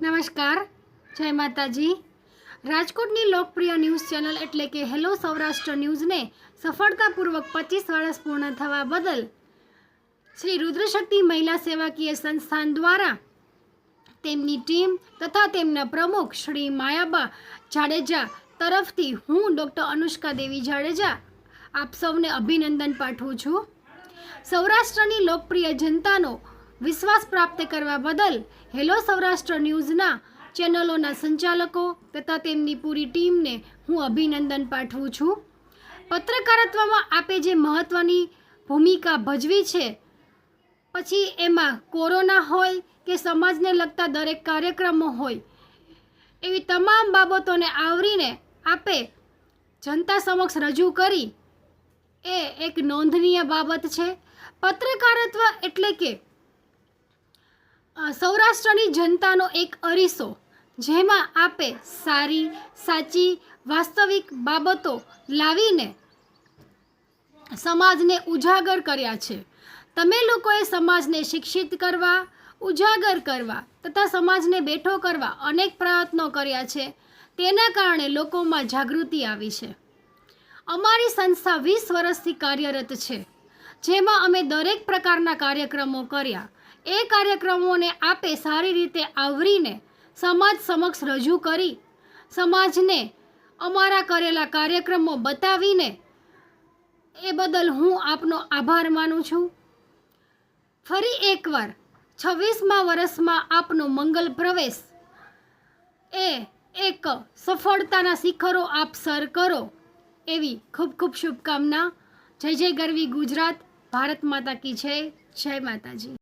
નમસ્કાર, જય માતાજી. રાજકોટની લોકપ્રિય ન્યૂઝ ચેનલ એટલે કે હેલો સૌરાષ્ટ્ર ન્યૂઝને સફળતાપૂર્વક પચીસ વર્ષ પૂર્ણ થવા બદલ શ્રી રુદ્રશક્તિ મહિલા સેવાકીય સંસ્થાન દ્વારા તેમની ટીમ તથા તેમના પ્રમુખ શ્રી માયાબા જાડેજા તરફથી હું ડૉક્ટર અનુષ્કા દેવી જાડેજા આપ સૌને અભિનંદન પાઠવું છું. સૌરાષ્ટ્રની લોકપ્રિય જનતાનો વિશ્વાસ પ્રાપ્ત કરવા બદલ હેલો સૌરાષ્ટ્ર ન્યૂઝના ચેનલોના સંચાલકો તથા તેમની પૂરી ટીમને હું અભિનંદન પાઠવું છું. પત્રકારત્વમાં આપે જે મહત્ત્વની ભૂમિકા ભજવી છે, પછી એમાં કોરોના હોય કે સમાજને લગતા દરેક કાર્યક્રમો હોય, એવી તમામ બાબતોને આવરીને આપે જનતા સમક્ષ રજૂ કરી, એ એક નોંધનીય બાબત છે. પત્રકારત્વ એટલે કે સૌરાષ્ટ્રની જનતાનો એક અરીસો, જેમાં આપે સારી, સાચી, વાસ્તવિક બાબતો લાવીને સમાજને ઉજાગર કર્યા છે. તમે લોકોએ સમાજને શિક્ષિત કરવા, ઉજાગર કરવા તથા સમાજને બેઠો કરવા અનેક પ્રયત્નો કર્યા છે. તેના કારણે લોકોમાં જાગૃતિ આવી છે. અમારી સંસ્થા વીસ વર્ષથી કાર્યરત છે, જેમાં અમે દરેક પ્રકારના કાર્યક્રમો કર્યા. એ કાર્યક્રમોને આપે સારી રીતે આવરીને સમાજ સમક્ષ રજૂ કરી, સમાજને અમારા કરેલા કાર્યક્રમો બતાવીને એ બદલ હું આપનો આભાર માનું છું. ફરી એકવાર છવ્વીસમા વર્ષમાં આપનો મંગલ પ્રવેશ. એ એક સફળતાના શિખરો આપ સર કરો એવી ખૂબ ખૂબ શુભકામના. જય જય ગરવી ગુજરાત. ભારત માતા કી જય. જય માતાજી.